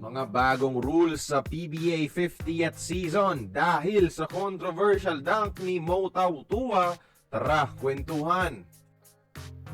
Mga bagong rules sa PBA 50th season dahil sa controversial dunk ni Mo Tautua, tara kwentuhan.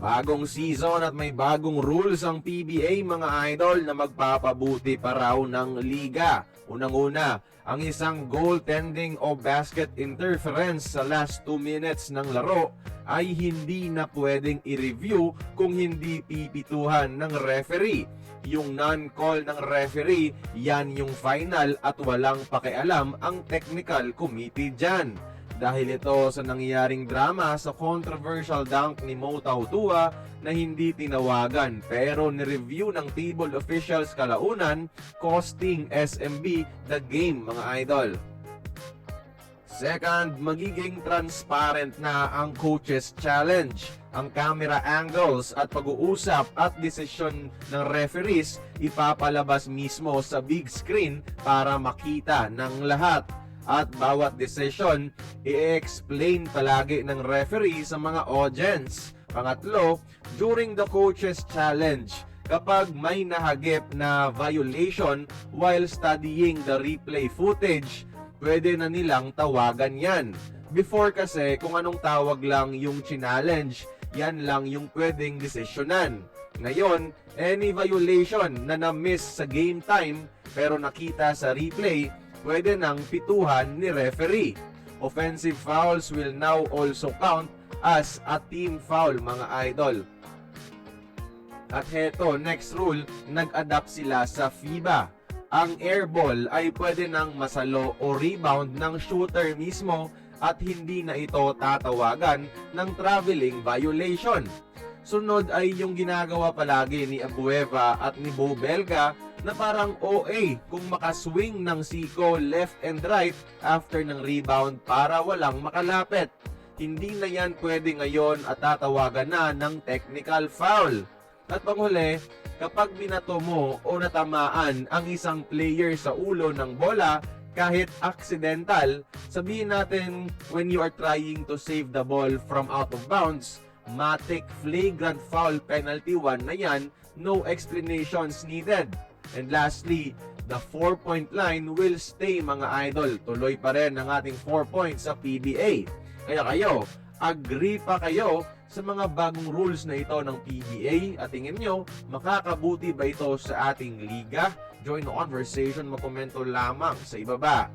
Bagong season at may bagong rules ang PBA mga idol na magpapabuti pa raw ng liga. Unang-una, ang isang goaltending o basket interference sa last 2 minutes ng laro ay hindi na pwedeng i-review kung hindi pipituhan ng referee. Yung non-call ng referee, yan yung final at walang pakialam ang technical committee dyan. Dahil ito sa nangyaring drama sa controversial dunk ni Mo Tautua na hindi tinawagan pero nireview ng table officials kalaunan costing SMB the game mga idol. Second, magiging transparent na ang coaches challenge. Ang camera angles at pag-uusap at desisyon ng referees ipapalabas mismo sa big screen para makita ng lahat. At bawat decision, i-explain palagi ng referee sa mga audience. Pangatlo, during the coaches challenge, kapag may nahagip na violation while studying the replay footage, pwede na nilang tawagan yan. Before kasi, kung anong tawag lang yung challenge, yan lang yung pwedeng desisyonan. Ngayon, any violation na na-miss sa game time pero nakita sa replay, pwede nang pituhan ni referee. Offensive fouls will now also count as a team foul mga idol. At heto, next rule, nag-adapt sila sa FIBA. Ang airball ay pwede nang masalo o rebound ng shooter mismo at hindi na ito tatawagan ng traveling violation. Sunod ay yung ginagawa palagi ni Abueva at ni Bo Belga na parang OA kung makaswing ng siko left and right after ng rebound para walang makalapit. Hindi na yan pwede ngayon at tatawagan na ng technical foul. At panghuli, kapag binato mo o natamaan ang isang player sa ulo ng bola, kahit accidental, sabihin natin when you are trying to save the ball from out of bounds, matic flagrant foul penalty 1 na yan, no explanations needed. And lastly, the 4-point line will stay mga idol. Tuloy pa rin ang ating 4 points sa PBA. Kaya kayo, agree pa kayo sa mga bagong rules na ito ng PBA at tingin nyo, makakabuti ba ito sa ating liga? Join the conversation, makomento lamang sa ibaba.